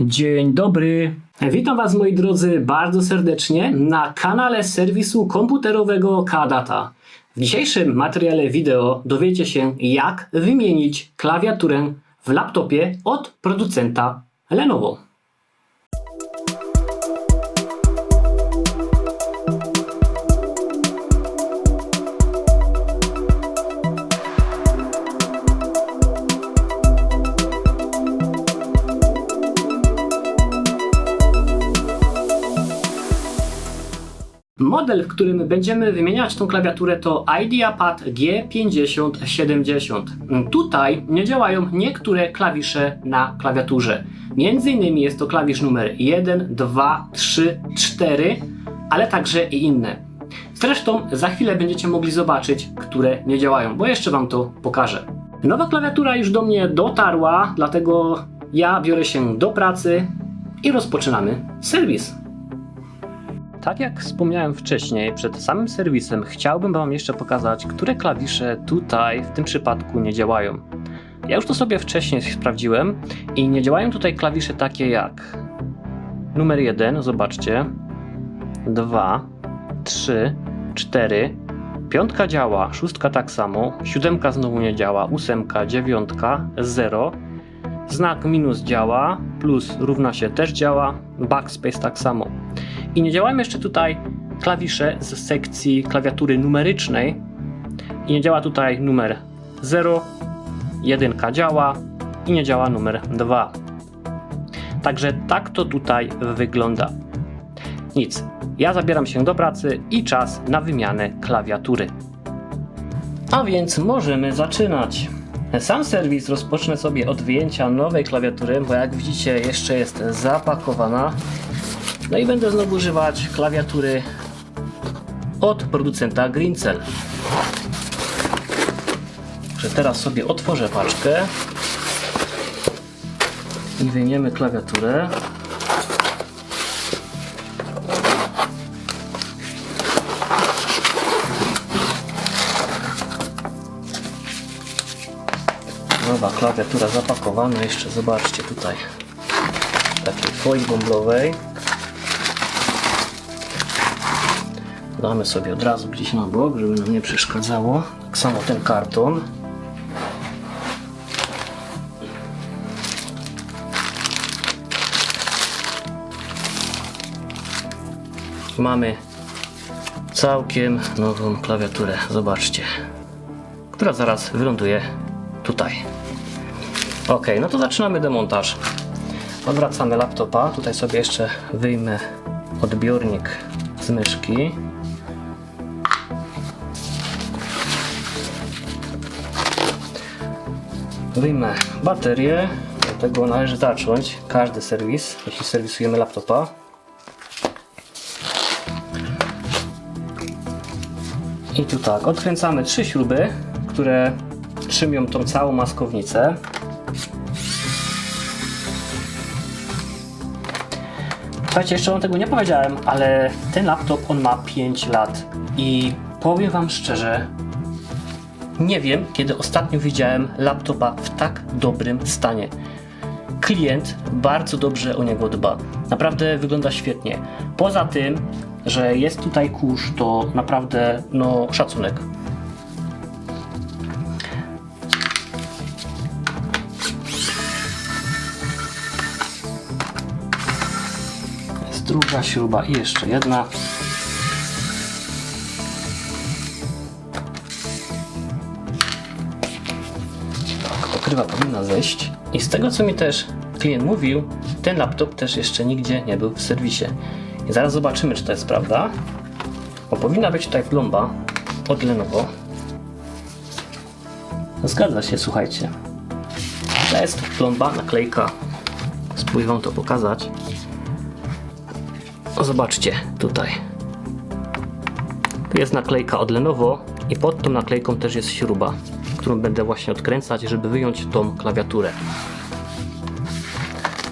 Dzień dobry. Witam Was moi drodzy bardzo serdecznie na kanale serwisu komputerowego Kadata. W dzisiejszym materiale wideo dowiecie się jak wymienić klawiaturę w laptopie od producenta Lenovo. Model, w którym będziemy wymieniać tą klawiaturę to IdeaPad G5070. Tutaj nie działają niektóre klawisze na klawiaturze. Między innymi jest to klawisz numer 1, 2, 3, 4, ale także i inne. Zresztą za chwilę będziecie mogli zobaczyć, które nie działają, bo jeszcze Wam to pokażę. Nowa klawiatura już do mnie dotarła, dlatego ja biorę się do pracy i rozpoczynamy serwis. Tak jak wspomniałem wcześniej, przed samym serwisem chciałbym Wam jeszcze pokazać, które klawisze tutaj w tym przypadku nie działają. Ja już to sobie wcześniej sprawdziłem i nie działają tutaj klawisze takie jak numer 1, zobaczcie, 2, 3, 4, piątka działa, szóstka tak samo, siódemka znowu nie działa, ósemka, dziewiątka, 0, znak minus działa, plus równa się też działa, backspace tak samo. I nie działają jeszcze tutaj klawisze z sekcji klawiatury numerycznej. I nie działa tutaj numer 0, 1 działa i nie działa numer 2. Także tak to tutaj wygląda. Nic, ja zabieram się do pracy i czas na wymianę klawiatury. A więc możemy zaczynać. Sam serwis rozpocznę sobie od wyjęcia nowej klawiatury, bo jak widzicie jeszcze jest zapakowana no i będę znowu używać klawiatury od producenta Greencell. Że teraz sobie otworzę paczkę i wyjmiemy klawiaturę. Nowa klawiatura zapakowana, jeszcze zobaczcie tutaj takiej folii bąblowej. Damy sobie od razu gdzieś na bok, żeby nam nie przeszkadzało. Tak samo ten karton. Mamy całkiem nową klawiaturę. Zobaczcie. Która zaraz wyląduje tutaj. Ok, no to zaczynamy demontaż. Odwracamy laptopa. Tutaj sobie jeszcze wyjmę odbiornik z myszki. Wyjmę baterię. Od tego należy zacząć każdy serwis, jeśli serwisujemy laptopa. I tu tak, odkręcamy trzy śruby, które trzymią tą całą maskownicę. Słuchajcie, jeszcze wam tego nie powiedziałem, ale ten laptop on ma 5 lat i powiem wam szczerze, nie wiem, kiedy ostatnio widziałem laptopa w tak dobrym stanie. Klient bardzo dobrze o niego dba. Naprawdę wygląda świetnie. Poza tym, że jest tutaj kurz, to naprawdę no szacunek. Jest druga śruba i jeszcze jedna. Powinna zejść. I z tego co mi też klient mówił, ten laptop też jeszcze nigdzie nie był w serwisie. I zaraz zobaczymy, czy to jest prawda. Bo powinna być tutaj plomba od Lenovo. Zgadza się, słuchajcie. To jest plomba, naklejka. Spróbuję wam to pokazać. O, zobaczcie, tutaj. Tu jest naklejka od Lenovo i pod tą naklejką też jest śruba, którą będę właśnie odkręcać, żeby wyjąć tą klawiaturę.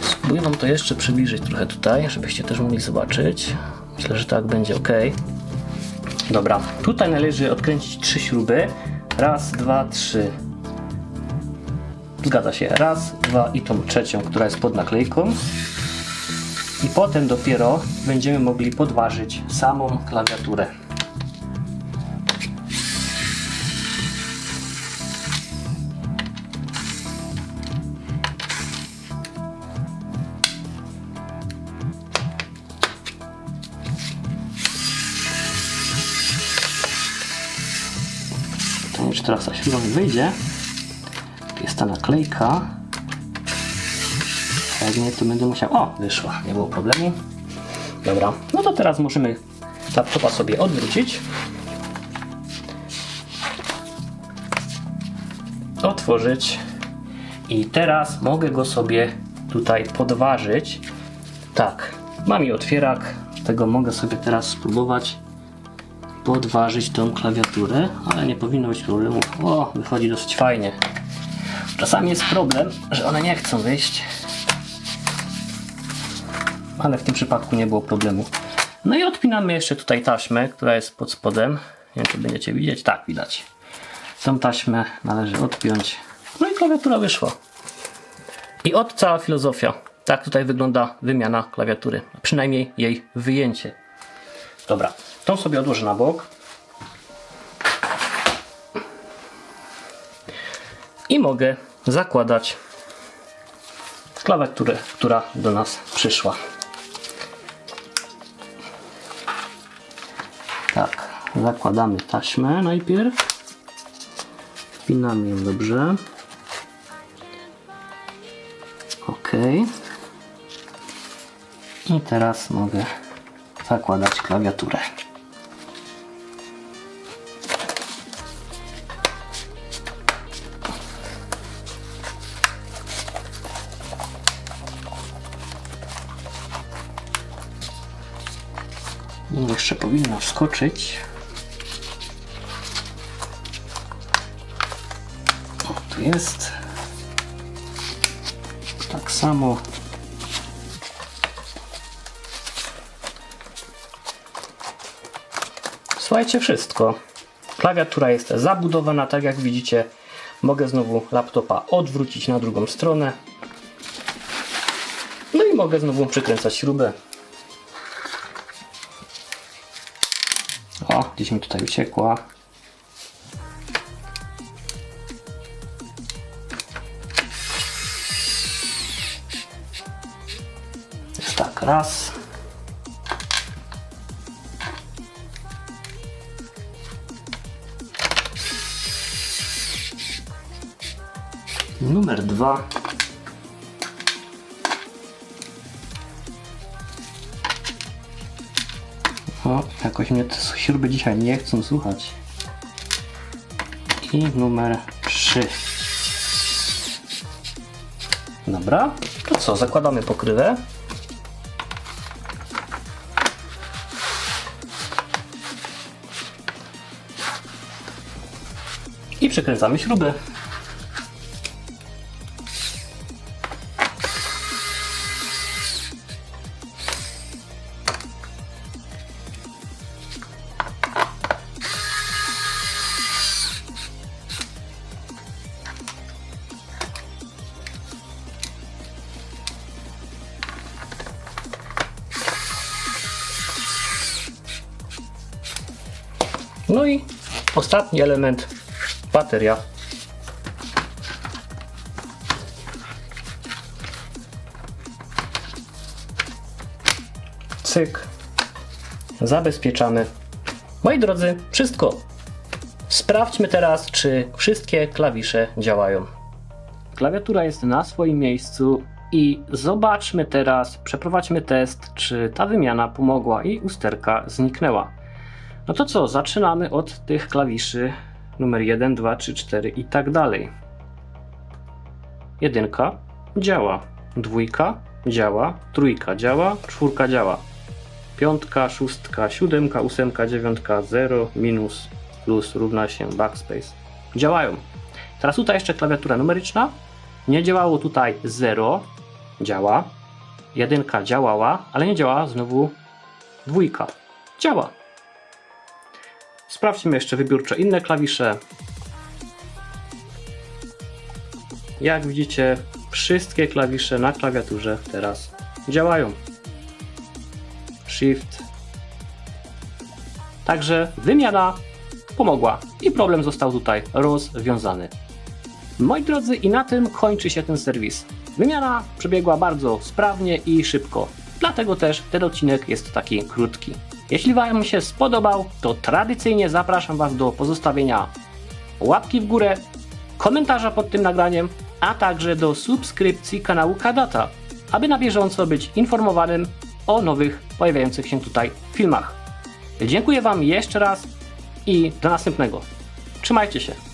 Spróbuję Wam to jeszcze przybliżyć trochę tutaj, żebyście też mogli zobaczyć. Myślę, że tak będzie ok. Dobra, tutaj należy odkręcić trzy śruby. Raz, dwa, trzy. Zgadza się. Raz, dwa i tą trzecią, która jest pod naklejką. I potem dopiero będziemy mogli podważyć samą klawiaturę. Teraz śruba mi wyjdzie. Jest ta naklejka. A Jak nie, to będę musiał... O, wyszła, nie było problemu. Dobra, no to teraz możemy laptopa sobie odwrócić. Otworzyć. I teraz mogę go sobie tutaj podważyć. Tak, mam i otwierak. Tego mogę sobie teraz spróbować podważyć tą klawiaturę, ale nie powinno być problemu. O, wychodzi dosyć fajnie. Czasami jest problem, że one nie chcą wyjść. Ale w tym przypadku nie było problemu. No i odpinamy jeszcze tutaj taśmę, która jest pod spodem. Nie wiem, czy będziecie widzieć. Tak, widać. Tą taśmę należy odpiąć. No i klawiatura wyszła. I od cała filozofia. Tak tutaj wygląda wymiana klawiatury. Przynajmniej jej wyjęcie. Dobra, tą sobie odłożę na bok. I mogę zakładać klawiaturę, która do nas przyszła. Tak, zakładamy taśmę najpierw. Wpinamy ją dobrze. Ok. I teraz mogę zakładać klawiaturę. Jeszcze powinno wskoczyć. O, tu jest. Tak samo Słuchajcie, wszystko. Klawiatura jest zabudowana, tak jak widzicie. Mogę znowu laptopa odwrócić na drugą stronę. No i mogę znowu przykręcać śrubę. O, gdzieś mi tutaj uciekła. Jest tak, raz. Numer dwa. O, jakoś mnie te śruby dzisiaj nie chcą słuchać. I numer 3. Dobra, to co, zakładamy pokrywę. I przykręcamy śruby. Ostatni element, bateria. Cyk. Zabezpieczamy. Moi drodzy, wszystko. Sprawdźmy teraz, czy wszystkie klawisze działają. Klawiatura jest na swoim miejscu i zobaczmy teraz, przeprowadźmy test, czy ta wymiana pomogła i usterka zniknęła. No to co, zaczynamy od tych klawiszy numer 1, 2, 3, 4 i tak dalej. Jedynka działa, dwójka działa, trójka działa, czwórka działa, piątka, szóstka, siódemka, ósemka, dziewiątka, 0, minus, plus równa się backspace. Działają. Teraz tutaj jeszcze klawiatura numeryczna. Nie działało tutaj 0, działa. Jedynka działała, ale nie działa znowu dwójka. Działa. Sprawdźmy jeszcze wybiórczo inne klawisze. jak widzicie, wszystkie klawisze na klawiaturze teraz działają. Shift. Także wymiana pomogła i problem został tutaj rozwiązany. Moi drodzy, i na tym kończy się ten serwis. Wymiana przebiegła bardzo sprawnie i szybko, dlatego też ten odcinek jest taki krótki. Jeśli Wam się spodobał, to tradycyjnie zapraszam Was do pozostawienia łapki w górę, komentarza pod tym nagraniem, a także do subskrypcji kanału Kadata, aby na bieżąco być informowanym o nowych pojawiających się tutaj filmach. Dziękuję Wam jeszcze raz i do następnego. Trzymajcie się.